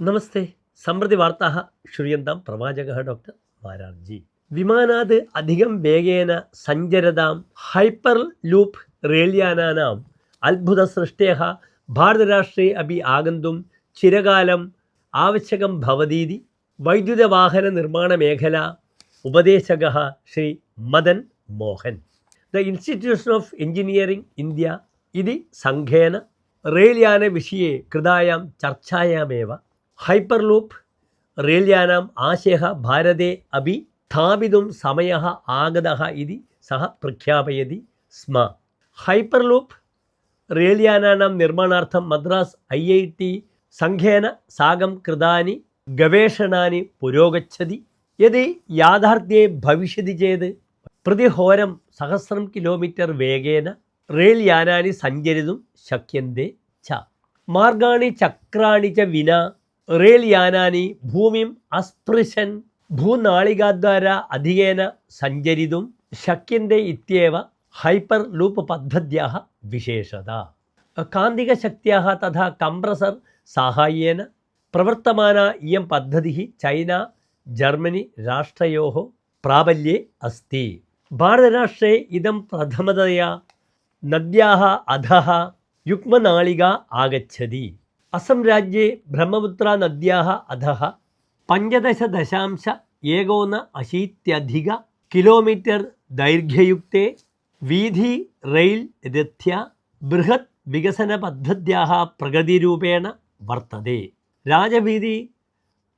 നമസ്തേ. സമൃദ്ധി വാർത്താ ശ്രൂയന്താം പ്രവാചക ഡോക്ടർ വാരാർജി. വിമാനാത് അധികം വേഗേന സഞ്ചരതാം. ഹൈപ്പർ ലൂപ്പ് റേൽയാനാനാം അത്ഭുത സൃഷ്ടേ ഭാരതരാഷ്ട്രേ അഭി ആകന്തും ചിരകാലം ആവശ്യകം ഭവതീതി. വൈദ്യുതവാഹന നിർമ്മാണ മേഖല. ഉപദേശക Shri Madan Mohan. The institution of engineering India. ഇതി സംഘേന റെയിൽയാന വിഷയെ കൃതായാം ചർച്ചായാമേവ. लूप् रेल्यानाम् आशयः भारते अपि स्थापितुं समयः आगतः इति सः प्रख्यापयति स्म हैपर् लूप् रेल्यानानां निर्माणार्थं मद्रास् ऐ ऐ टि सङ्घेन साकं कृतानि गवेषणानि पुरोगच्छति यदि याथार्थ्ये भविष्यति चेत् प्रतिहोरं सहस्रं किलोमीटर् वेगेन रेल् यानानि सञ्चरितुं शक्यन्ते च मार्गाणि चक्राणि च विना റേൽ യാനാനി ഭൂമിം അസ്പൃശൻ ഭൂനാളികാദ്വാര അധികേന സഞ്ചരിതും ശക്യന്റെ ഇത്യേവ ഹൈപ്പർ ലൂപ്പ് പദ്ധത്യാ വിശേഷത. കാന്തിക കാന്തികശക്തിയാ തഥാ കംപ്രസർ സാഹായ്യേന പ്രവർത്തമാന ഇയം പദ്ധതി ചൈന ജർമ്മനി രാഷ്ട്രയോ പ്രാബല്യേ അസ്തി. ഭാരതരാഷ്ട്രേ ഇതം പ്രഥമതയാ നദ്യാ അധ യുഗ്മനാളിക ആഗതി അസം രാജ്യേ ബ്രഹ്മപുത്ര നദ്യാ അധ. പഞ്ചദശ ദശാംശ ഏകോന അശീത്യധിക കിലോമീറ്റർ ദൈർഘ്യയുക്തെ. വീഥി റെയിൽ രഥ്യ ബൃഹത് വികസന പദ്ധത്യാ പ്രകൃതിരൂപേണ വർത്തതേ. രാജവീതി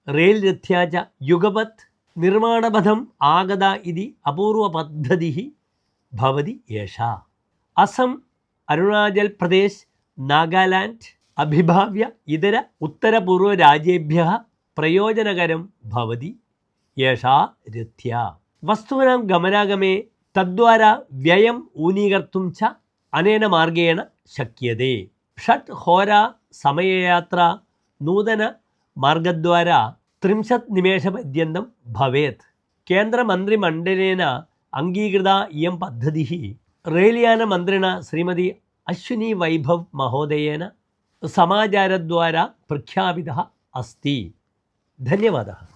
റെയിൽ രഥ്യ ച യുഗപത് നിർമ്മാണപഥം ആഗത ഇതി അപൂർവപദ്ധതി ഭവതി യേഷ. അസം അരുണാചൽ പ്രദേശ് നാഗാലാൻഡ് അഭിഭാവ്യ ഇതര ഉത്തരപൂർവ രാജ്യേഭ്യ പ്രയോജനകരം ഭവതി യേഷാ രഥ്യ. വസ്തുവിനാം ഗമനാഗമേ തദ്വാര വ്യയം ഊനീകർത്തും ച അനേന മാർഗേണ ശക്യതേ. ഷട്ട് ഹോര സമയയാത്ര നൂതന മാർഗദ്വാര ത്രിംശത് നിമേഷപര്യന്തം ഭവേത്. കേന്ദ്രമന്ത്രിമണ്ഡലേന അംഗീകൃത ഇയം പദ്ധതി. റെയിൽയാനമന്ത്രിണ ശ്രീമതി അശ്വിനി വൈഭവ് മഹോദയേന समाचारद्वारा प्रख्यापितः अस्ति धन्यवादः